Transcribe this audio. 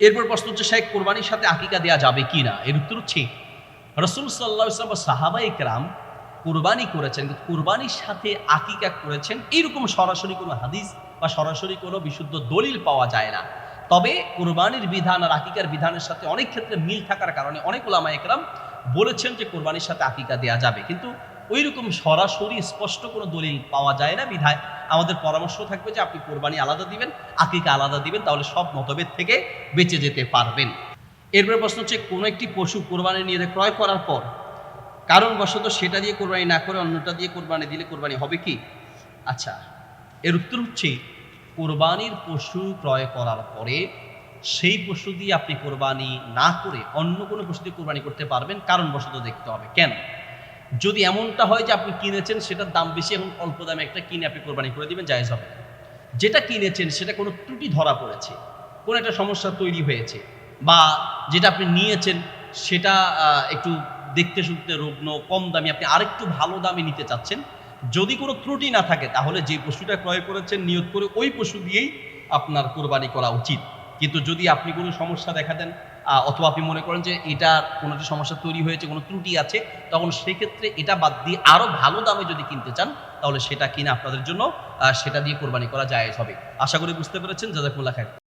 এরপর প্রশ্ন হচ্ছে, শেখ, কোরবানির সাথে আকিকা দেওয়া যাবে কি না? এর উত্তর হচ্ছে, রসুল সাল্লাহ ইসলাম সাহাবা ইকরাম কোরবানি করেছেন, কিন্তু কোরবানির সাথে আকিকা করেছেন এইরকম সরাসরি কোনো হাদিস বা সরাসরি কোনো বিশুদ্ধ দলিল পাওয়া যায় না। তবে কোরবানির বিধান আর আকিকার বিধানের সাথে অনেক ক্ষেত্রে মিল থাকার কারণে অনেক ওলামা একরাম বলেছেন যে, কোরবানির সাথে আকিকা দেওয়া যাবে। কিন্তু ওই রকম সরাসরি স্পষ্ট কোনো দলিল পাওয়া যায় না বিধায়। আমাদের পরামর্শ থাকবে যে আপনি কোরবানি আলাদা দিবেন, আকিকা আলাদা দিবেন, তাহলে সব মতভেদ থেকে বেঁচে যেতে পারবেন। এরপরে প্রশ্ন হচ্ছে, কোনো একটি পশু কোরবানি নিয়ে ক্রয় করার পর কারণবশত সেটা দিয়ে কোরবানি না করে অন্যটা দিয়ে কোরবানি দিলে কোরবানি হবে কি? আচ্ছা এর উত্তর হচ্ছে, কোরবানির পশু ক্রয় করার পরে সেই পশু দিয়ে আপনি কোরবানি না করে অন্য কোনো পশু দিয়ে কোরবানি করতে পারবেন, কারণবশত দেখতে হবে। কেন? যদি এমনটা হয় যে আপনি কিনেছেন, সেটার দাম বেশি, এখন অল্প দামে একটা কিনে আপনি কোরবানি করে দেবেন, জায়েজ হবে যেটা কিনেছেন, সেটা কোনো ত্রুটি ধরা পড়েছে, কোনো একটা সমস্যা তৈরি হয়েছে, বা যেটা আপনি নিয়েছেন, সেটা একটু দেখতে শুনতে রুগ্ন, কম দামি, আপনি আরেকটু ভালো দামে নিতে চাচ্ছেন, যদি কোনো ত্রুটি না থাকে, তাহলে যে পশুটা ক্রয় করেছেন, নিয়োগ করে ওই পশু দিয়েই আপনার কোরবানি করা উচিত। কিন্তু যদি আপনি কোনো সমস্যা দেখা দেন অথবা আপনি মনে করেন যে এটা কোনো একটা সমস্যা তৈরি হয়েছে, কোনো ত্রুটি আছে, তখন সেক্ষেত্রে এটা বাদ দিয়ে আরও ভালো দামে যদি কিনতে চান, তাহলে সেটা কিনে আপনাদের জন্য সেটা দিয়ে কোরবানি করা যায় হবে। আশা করি বুঝতে পেরেছেন। যাদের জাজাকুল্লাহ খায়